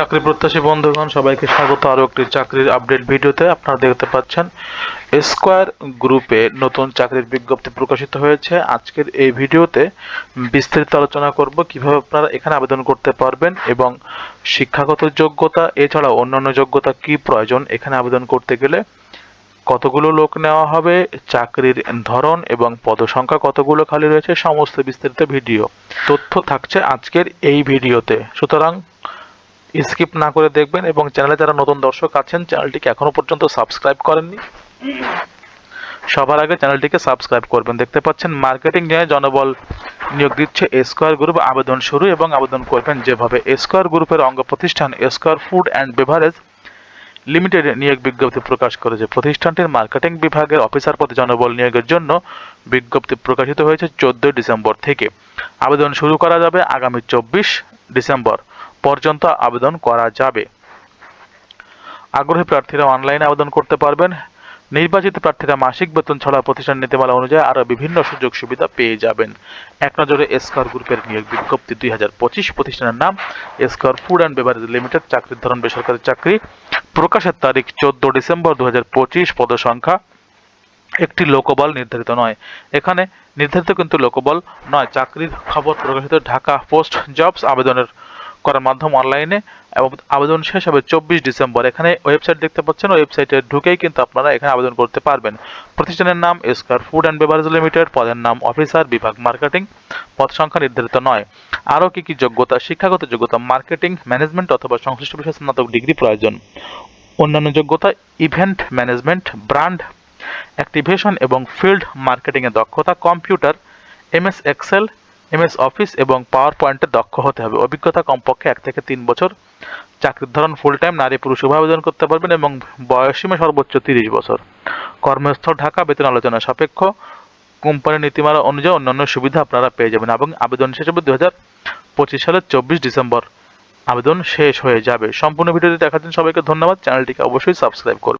চাকরি প্রত্যাশী বন্ধুগণ, সবাইকে স্বাগত আরও একটি চাকরির আপডেট ভিডিওতে। আপনারা দেখতে পাচ্ছেন স্কোয়ার গ্রুপে নতুন চাকরির বিজ্ঞপ্তি প্রকাশিত হয়েছে। আজকের এই ভিডিওতে বিস্তারিত আলোচনা করব কীভাবে আপনারা এখানে আবেদন করতে পারবেন এবং শিক্ষাগত যোগ্যতা, এছাড়াও অন্যান্য যোগ্যতা কি প্রয়োজন এখানে আবেদন করতে গেলে কতগুলো লোক নেওয়া হবে, চাকরির ধরন এবং পদসংখ্যা কতগুলো খালি রয়েছে, সমস্ত বিস্তারিত ভিডিও তথ্য থাকছে আজকের এই ভিডিওতে। সুতরাং স্কিপ না করে দেখবেন এবং চ্যানেলে যারা নতুন দর্শক আছেন, চ্যানেলটিকে এখনও পর্যন্ত সাবস্ক্রাইব করেননি। সবার আগে চ্যানেলটিকে সাবস্ক্রাইব করবেন। দেখতে পাচ্ছেন, মার্কেটিং নিয়ে জনবল নিয়োগ দিচ্ছে স্কোয়ার গ্রুপ আবেদন শুরু এবং আবেদন করবেন যেভাবে। স্কোয়ার গ্রুপের অঙ্গ প্রতিষ্ঠান Square food and beverage limited নিয়োগ বিজ্ঞপ্তি প্রকাশ করেছে। প্রতিষ্ঠানটির মার্কেটিং বিভাগের অফিসার পদে জনবল নিয়োগের জন্য বিজ্ঞপ্তি প্রকাশিত হয়েছে চোদ্দই ডিসেম্বর থেকে। আবেদন শুরু করা যাবে আগামী চব্বিশ ডিসেম্বর। পর্যন্ত আবেদন করা যাবে। আগ্রহী প্রার্থীরা অনলাইনে আবেদন করতে পারবেন। নির্বাচিত প্রার্থীরা মাসিক বেতন ছাড়া প্রতিষ্ঠান নীতিমালা অনুযায়ী আরও বিভিন্ন সুযোগ সুবিধা পেয়ে যাবেন। এক নজরে এসকার গ্রুপের নিয়োগ বিজ্ঞপ্তি দুই হাজার পঁচিশ প্রতিষ্ঠানের নাম। এসকার ফুড অ্যান্ড বেভারেজ লিমিটেড চাকরির ধরন বেসরকারি চাকরি। প্রকাশের তারিখ চোদ্দ ডিসেম্বর দু হাজার পঁচিশ পদসংখ্যা। একটি লোকবল নির্ধারিত নয়। এখানে নির্ধারিত কিন্তু লোকবল নয়। চাকরির খবর প্রকাশিত ঢাকা পোস্ট জবস আবেদনের করার মাধ্যম অনলাইনে এবং আবেদন শেষ হবে চব্বিশ ডিসেম্বর। এখানে ওয়েবসাইট দেখতে পাচ্ছেন ওয়েবসাইটে ঢুকেই কিন্তু আপনারা এখানে আবেদন করতে পারবেন। প্রতিষ্ঠানের নাম এসকার ফুড অ্যান্ড বেভারেজ লিমিটেড পদের নাম অফিসার বিভাগ মার্কেটিং পদ সংখ্যা নির্ধারিত নয়। আরও কী কী যোগ্যতা, শিক্ষাগত যোগ্যতা মার্কেটিং ম্যানেজমেন্ট অথবা সংশ্লিষ্ট বিষয়ে স্নাতক ডিগ্রি প্রয়োজন? অন্যান্য যোগ্যতা ইভেন্ট ম্যানেজমেন্ট ব্র্যান্ড অ্যাক্টিভেশন এবং ফিল্ড মার্কেটিংয়ে দক্ষতা computer MS Excel MS office এবং পাওয়ার পয়েন্টে দক্ষ হতে হবে। অভিজ্ঞতা কমপক্ষে এক থেকে তিন বছর। চাকরির ধরন ফুল টাইম নারী পুরুষ উভয় আবেদন করতে পারবেন এবং বয়সীমা সর্বোচ্চ তিরিশ বছর। কর্মস্থল ঢাকা, বেতন আলোচনা সাপেক্ষ। কোম্পানির নীতিমালা অনুযায়ী অন্যান্য সুবিধা আপনারা পেয়ে যাবেন এবং আবেদন শেষ হবে দু হাজার পঁচিশ সালের চব্বিশ ডিসেম্বর। আবেদন শেষ হয়ে যাবে। সম্পূর্ণ ভিডিওটি দেখার জন্য সবাইকে ধন্যবাদ। চ্যানেলটিকে অবশ্যই সাবস্ক্রাইব করবেন।